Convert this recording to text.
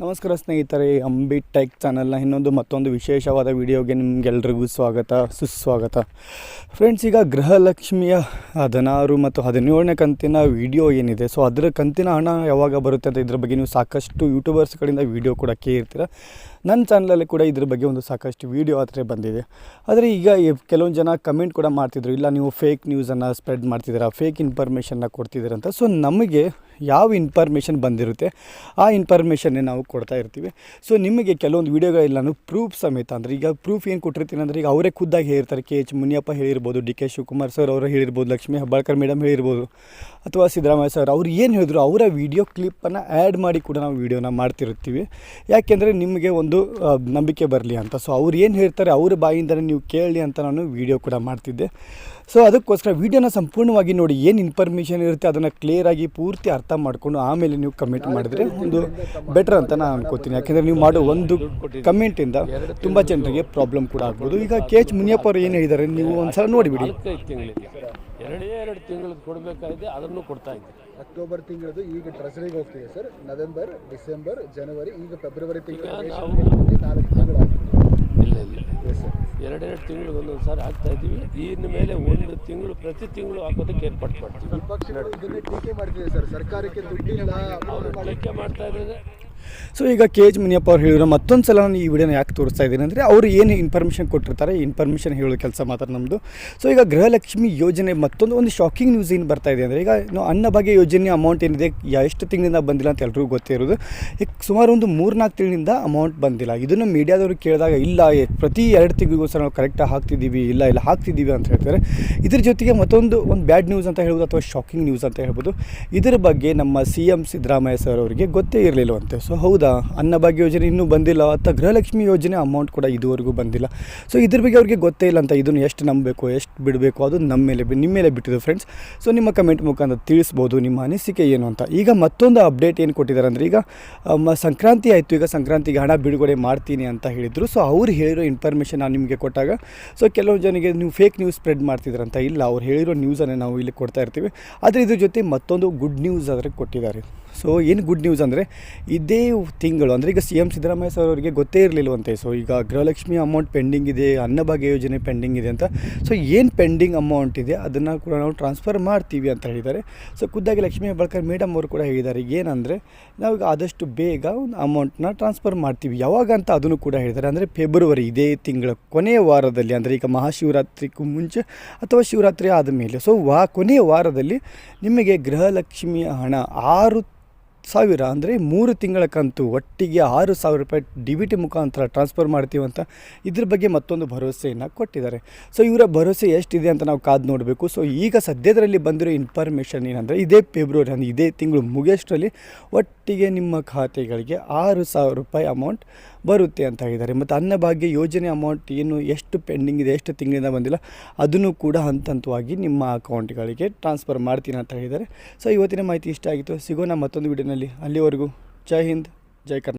ನಮಸ್ಕಾರ ಸ್ನೇಹಿತರೆ, ಅಂಬಿ ಟೆಕ್ ಚಾನಲ್ನ ಇನ್ನೊಂದು ಮತ್ತೊಂದು ವಿಶೇಷವಾದ ವಿಡಿಯೋಗೆ ನಿಮಗೆಲ್ರಿಗೂ ಸ್ವಾಗತ, ಸುಸ್ವಾಗತ. ಫ್ರೆಂಡ್ಸ್, ಈಗ ಗೃಹಲಕ್ಷ್ಮಿಯ ಹದಿನಾರು ಮತ್ತು ಹದಿನೇಳನೇ ಕಂತಿನ ವಿಡಿಯೋ ಏನಿದೆ? ಸೊ ಅದರ ಕಂತಿನ ಹಣ ಯಾವಾಗ ಬರುತ್ತೆ ಅಂತ ಇದ್ರ ಬಗ್ಗೆ ನೀವು ಸಾಕಷ್ಟು ಯೂಟ್ಯೂಬರ್ಸ್ಗಳಿಂದ ವಿಡಿಯೋ ಕೂಡ ಕೇಳಿರ್ತೀರ ನನ್ನ ಚಾನಲಲ್ಲಿ ಕೂಡ ಇದ್ರ ಬಗ್ಗೆ ಒಂದು ಸಾಕಷ್ಟು ವಿಡಿಯೋ ಆದರೆ ಬಂದಿದೆ. ಆದರೆ ಈಗ ಕೆಲವೊಂದು ಜನ ಕಮೆಂಟ್ ಕೂಡ ಮಾಡ್ತಿದ್ರು. ಇಲ್ಲ, ನೀವು ಫೇಕ್ ನ್ಯೂಸನ್ನು ಸ್ಪ್ರೆಡ್ ಮಾಡ್ತಿದ್ದೀರಾ ಫೇಕ್ ಇನ್ಫಾರ್ಮೇಷನ್ನ ಕೊಡ್ತಿದ್ದೀರಂತ ಸೊ ನಮಗೆ ಯಾವ ಇನ್ಫಾರ್ಮೇಷನ್ ಬಂದಿರುತ್ತೆ, ಆ ಇನ್ಫಾರ್ಮೇಷನ್ನೇ ನಾವು ಕೊಡ್ತಾ ಇರ್ತೀವಿ. ಸೊ ನಿಮಗೆ ಕೆಲವೊಂದು ವೀಡಿಯೋಗಳೆಲ್ಲನೂ ಪ್ರೂಫ್ ಸಮೇತ ಅಂದರೆ ಈಗ ಪ್ರೂಫ್ ಏನು ಕೊಟ್ಟಿರ್ತೀನಿ ಅಂದರೆ ಈಗ ಅವರೇ ಖುದ್ದಾಗಿ ಹೇಳಿರ್ತಾರೆ, ಕೆ ಎಚ್ ಮುನಿಯಪ್ಪ ಹೇಳಿರ್ಬೋದು, ಡಿ ಕೆ ಶಿವಕುಮಾರ್ ಸರ್ ಅವರು ಹೇಳಿರ್ಬೋದು, ಲಕ್ಷ್ಮೀ ಹಬ್ಬಾಳ್ಕರ್ ಮೇಡಮ್ ಹೇಳಿರ್ಬೋದು, ಅಥವಾ ಸಿದ್ದರಾಮಯ್ಯ ಸರ್ ಅವ್ರು ಏನು ಹೇಳಿದ್ರು ಅವರ ವಿಡಿಯೋ ಕ್ಲಿಪ್ಪನ್ನು ಆ್ಯಡ್ ಮಾಡಿ ಕೂಡ ನಾವು ವೀಡಿಯೋನ ಮಾಡ್ತಿರ್ತೀವಿ ಯಾಕೆಂದರೆ ನಿಮಗೆ ಒಂದು ನಂಬಿಕೆ ಬರಲಿ ಅಂತ. ಸೊ ಅವ್ರು ಏನು ಹೇಳ್ತಾರೆ ಅವ್ರ ಬಾಯಿಂದಲೇ ನೀವು ಕೇಳಿ ಅಂತ ನಾನು ವೀಡಿಯೋ ಕೂಡ ಮಾಡ್ತಿದ್ದೆ. ಸೊ ಅದಕ್ಕೋಸ್ಕರ ವೀಡಿಯೋನ ಸಂಪೂರ್ಣವಾಗಿ ನೋಡಿ, ಏನು ಇನ್ಫಾರ್ಮೇಷನ್ ಇರುತ್ತೆ ಅದನ್ನು ಕ್ಲಿಯರಾಗಿ ಪೂರ್ತಿ ಅರ್ಥ ಮಾಡಿಕೊಂಡು ಆಮೇಲೆ ನೀವು ಕಮೆಂಟ್ ಮಾಡಿದ್ರೆ ಒಂದು ಬೆಟರ್ ಅಂತ ನಾನು ಅನ್ಕೋತೀನಿ. ಯಾಕೆಂದರೆ ನೀವು ಮಾಡೋ ಒಂದು ಕಮೆಂಟಿಂದ ತುಂಬ ಜನರಿಗೆ ಪ್ರಾಬ್ಲಮ್ ಕೂಡ ಆಗ್ಬೋದು. ಈಗ ಕೆ ಎಚ್ ಮುನಿಯಪ್ಪ ಅವರು ಏನು ಹೇಳಿದ್ದಾರೆ? ನೀವು ಒಂದು ಸಲ ನೋಡಿಬಿಡಿ. ಎರಡೇ ಎರಡು ತಿಂಗಳು ಕೊಡಬೇಕಾಗಿದೆ ಅದನ್ನು ಕೊಡ್ತಾ ಇದ್ದೀವಿ ಅಕ್ಟೋಬರ್ ತಿಂಗಳದು ಈಗ ಟ್ರೆಸರಿಗೆ ಹೋಗ್ತಿದೆ ಸರ್. ನವೆಂಬರ್ ಡಿಸೆಂಬರ್ ಜನವರಿ ಈಗ ಫೆಬ್ರವರಿ ತಿಂಗಳು ನಾಲ್ಕು ಇಲ್ಲ ಎರಡೆರಡು ತಿಂಗಳಿಗೆ ಒಂದೊಂದು ಸಾರಿ ಹಾಕ್ತಾ ಇದ್ದೀವಿ. ಇನ್ನು ಮೇಲೆ ಒಂದು ತಿಂಗಳು ಪ್ರತಿ ತಿಂಗಳು ಹಾಕೋದಕ್ಕೆ ಏರ್ಪಾಟು ಮಾಡ್ತೀವಿ. ಟೀಕೆ ಮಾಡ್ತಿದೆ ಸರ್. ಸರ್ಕಾರಕ್ಕೆ ದುಡ್ಡಿಲ್ಲ. ಟೀಕೆ ಮಾಡ್ತಾ ಇದ್ದಾರೆ. ಸೊ ಈಗ ಕೆ ಎಚ್ ಮುನಿಯಪ್ಪ ಅವ್ರು ಹೇಳಿರೋ ಮತ್ತೊಂದು ಸಲ ನಾನು ಈ ವಿಡಿಯೋನ ಯಾಕೆ ತೋರಿಸ್ತಾ ಇದ್ದೀನಿ ಅಂದರೆ ಅವರು ಏನು ಇನ್ಫಾರ್ಮೇಷನ್ ಕೊಟ್ಟಿರ್ತಾರೆ ಇನ್ಫಾರ್ಮೇಷನ್ ಹೇಳೋ ಕೆಲಸ ಮಾತ್ರ ನಮ್ಮದು ಸೊ ಈಗ ಗೃಹಲಕ್ಷ್ಮಿ ಯೋಜನೆ ಮತ್ತೊಂದು ಒಂದು ಶಾಕಿಂಗ್ ನ್ಯೂಸ್ ಏನು ಬರ್ತಾ ಇದೆ ಅಂದರೆ, ಈಗ ಅನ್ನಭಾಗ್ಯ ಯೋಜನೆ ಅಮೌಂಟ್ ಏನಿದೆ, ಎಷ್ಟು ತಿಂಗಳಿಂದ ಬಂದಿಲ್ಲ ಅಂತ ಎಲ್ರಿಗೂ ಗೊತ್ತೇ ಇರೋದು. ಈಗ ಸುಮಾರು ಒಂದು ಮೂರ್ನಾಲ್ಕು ತಿಂಗಳಿಂದ ಅಮೌಂಟ್ ಬಂದಿಲ್ಲ. ಇದನ್ನು ಮೀಡಿಯಾದವರು ಕೇಳಿದಾಗ, ಇಲ್ಲ ಪ್ರತಿ ಎರಡು ತಿಂಗಳಿಗೋಸ್ಕರ ನಾವು ಕರೆಕ್ಟಾಗಿ ಹಾಕ್ತಿದ್ದೀವಿ, ಇಲ್ಲ ಇಲ್ಲ, ಹಾಕ್ತಿದ್ದೀವಿ ಅಂತ ಹೇಳ್ತಾರೆ. ಇದ್ರ ಜೊತೆಗೆ ಮತ್ತೊಂದು, ಒಂದು ಬ್ಯಾಡ್ ನ್ಯೂಸ್ ಅಂತ ಹೇಳ್ಬೋದು ಅಥವಾ ಶಾಕಿಂಗ್ ನ್ಯೂಸ್ ಅಂತ ಹೇಳ್ಬೋದು. ಇದರ ಬಗ್ಗೆ ನಮ್ಮ ಸಿ ಎಂ ಸಿದ್ದರಾಮಯ್ಯ ಸರ್ ಅವರಿಗೆ ಗೊತ್ತೇ ಇರಲಿಲ್ಲವಂತೆ. ಸೊ ಹೌದಾ? ಅನ್ನಭಾಗ್ಯ ಯೋಜನೆ ಇನ್ನೂ ಬಂದಿಲ್ಲ ಅಥವಾ ಗೃಹಲಕ್ಷ್ಮಿ ಯೋಜನೆ ಅಮೌಂಟ್ ಕೂಡ ಇದುವರೆಗೂ ಬಂದಿಲ್ಲ. ಸೊ ಇದ್ರ ಬಗ್ಗೆ ಅವ್ರಿಗೆ ಗೊತ್ತೇ ಇಲ್ಲ ಅಂತ ಇದನ್ನು ಎಷ್ಟು ನಂಬಬೇಕು, ಎಷ್ಟು ಬಿಡಬೇಕು ಅದು ನಮ್ಮ ಮೇಲೆ ನಿಮ್ಮ ಮೇಲೆ ಬಿಟ್ಟಿದ್ದು ಫ್ರೆಂಡ್ಸ್ ಸೊ ನಿಮ್ಮ ಕಮೆಂಟ್ ಮುಖಾಂತರ ತಿಳಿಸ್ಬೋದು, ನಿಮ್ಮ ಅನಿಸಿಕೆ ಏನು ಅಂತ. ಈಗ ಮತ್ತೊಂದು ಅಪ್ಡೇಟ್ ಏನು ಕೊಟ್ಟಿದ್ದಾರೆ ಅಂದರೆ, ಈಗ ಸಂಕ್ರಾಂತಿ ಆಯಿತು, ಈಗ ಸಂಕ್ರಾಂತಿಗೆ ಹಣ ಬಿಡುಗಡೆ ಮಾಡ್ತೀನಿ ಅಂತ ಹೇಳಿದರು. ಸೊ ಅವ್ರು ಹೇಳಿರೋ ಇನ್ಫಾರ್ಮೇಷನ್ ನಾನು ನಿಮಗೆ ಕೊಟ್ಟಾಗ ಸೊ ಕೆಲವು ಜನರಿಗೆ ನೀವು ಫೇಕ್ ನ್ಯೂಸ್ ಸ್ಪ್ರೆಡ್ ಮಾಡ್ತಿದ್ರಂತ ಇಲ್ಲ, ಅವ್ರು ಹೇಳಿರೋ ನ್ಯೂಸನ್ನೇ ನಾವು ಇಲ್ಲಿ ಕೊಡ್ತಾ ಇರ್ತೀವಿ. ಆದರೆ ಇದ್ರ ಜೊತೆ ಮತ್ತೊಂದು ಗುಡ್ ನ್ಯೂಸ್ ಆದರೆ ಕೊಟ್ಟಿದ್ದಾರೆ. ಸೊ ಏನು ಗುಡ್ ನ್ಯೂಸ್ ಅಂದರೆ, ಇದೇ ತಿಂಗಳು, ಅಂದರೆ ಈಗ ಸಿ ಎಂ ಸಿದ್ದರಾಮಯ್ಯ ಸರ್ ಅವರಿಗೆ ಗೊತ್ತೇ ಇರಲಿಲ್ಲವಂತೆ ಸೊ ಈಗ ಗೃಹಲಕ್ಷ್ಮಿ ಅಮೌಂಟ್ ಪೆಂಡಿಂಗ್ ಇದೆ, ಅನ್ನಭಾಗ್ಯ ಯೋಜನೆ ಪೆಂಡಿಂಗ್ ಇದೆ ಅಂತ. ಸೊ ಏನು ಪೆಂಡಿಂಗ್ ಅಮೌಂಟ್ ಇದೆ, ಅದನ್ನು ಕೂಡ ನಾವು ಟ್ರಾನ್ಸ್ಫರ್ ಮಾಡ್ತೀವಿ ಅಂತ ಹೇಳಿದ್ದಾರೆ. ಸೊ ಖುದ್ದಾಗಿ ಲಕ್ಷ್ಮೀ ಹೆಬ್ಬಾಳ್ಕರ್ ಮೇಡಮ್ ಅವರು ಕೂಡ ಹೇಳಿದ್ದಾರೆ. ಏನಂದರೆ ನಾವು ಆದಷ್ಟು ಬೇಗ ಒಂದು ಅಮೌಂಟ್ನ ಟ್ರಾನ್ಸ್ಫರ್ ಮಾಡ್ತೀವಿ. ಯಾವಾಗ ಅಂತ ಅದನ್ನು ಕೂಡ ಹೇಳಿದ್ದಾರೆ. ಅಂದರೆ ಫೆಬ್ರವರಿ ಇದೇ ತಿಂಗಳ ಕೊನೆಯ ವಾರದಲ್ಲಿ, ಅಂದರೆ ಈಗ ಮಹಾಶಿವರಾತ್ರಿಗೂ ಮುಂಚೆ ಅಥವಾ ಶಿವರಾತ್ರಿ ಆದಮೇಲೆ. ಸೊ ವಾ, ಕೊನೆಯ ವಾರದಲ್ಲಿ ನಿಮಗೆ ಗೃಹಲಕ್ಷ್ಮಿಯ ಹಣ ಆರು ಸಾವಿರ ಅಂದರೆ ಮೂರು ತಿಂಗಳ ಕಂತು ಒಟ್ಟಿಗೆ ಆರು ಸಾವಿರ ರೂಪಾಯಿ ಡಿ ಬಿ ಟಿ ಮುಖಾಂತರ ಟ್ರಾನ್ಸ್ಫರ್ ಮಾಡ್ತೀವಿ ಅಂತ ಇದ್ರ ಬಗ್ಗೆ ಮತ್ತೊಂದು ಭರವಸೆಯನ್ನು ಕೊಟ್ಟಿದ್ದಾರೆ. ಸೊ ಇವರ ಭರವಸೆ ಎಷ್ಟಿದೆ ಅಂತ ನಾವು ಕಾದು ನೋಡಬೇಕು. ಸೊ ಈಗ ಸದ್ಯದರಲ್ಲಿ ಬಂದಿರೋ ಇನ್ಫಾರ್ಮೇಷನ್ ಏನಂದರೆ ಇದೇ ಫೆಬ್ರವರಿ ಅಂದರೆ ಇದೇ ತಿಂಗಳು ಮುಗಿಯೋಷ್ಟರಲ್ಲಿ ಒಟ್ಟಿಗೆ ನಿಮ್ಮ ಖಾತೆಗಳಿಗೆ ಆರು ಸಾವಿರ ರೂಪಾಯಿ ಅಮೌಂಟ್ ಬರುತ್ತೆ ಅಂತ ಹೇಳಿದ್ದಾರೆ. ಮತ್ತು ಅನ್ನಭಾಗ್ಯ ಯೋಜನೆ ಅಮೌಂಟ್ ಏನು ಎಷ್ಟು ಪೆಂಡಿಂಗ್ ಇದೆ, ಎಷ್ಟು ತಿಂಗಳಿಂದ ಬಂದಿಲ್ಲ, ಅದನ್ನು ಕೂಡ ಹಂತ ಹಂತವಾಗಿ ನಿಮ್ಮ ಅಕೌಂಟ್ಗಳಿಗೆ ಟ್ರಾನ್ಸ್ಫರ್ ಮಾಡ್ತೀನಿ ಅಂತ ಹೇಳಿದ್ದಾರೆ. ಸೊ ಇವತ್ತಿನ ಮಾಹಿತಿ ಇಷ್ಟ ಆಗಿತ್ತು. ಸಿಗೋಣ ಮತ್ತೊಂದು ವಿಡಿಯೋನಲ್ಲಿ ಅಲ್ಲಿವರೆಗೂ ಜೈ ಹಿಂದ್, ಜೈ ಕರ್ನಾಟಕ.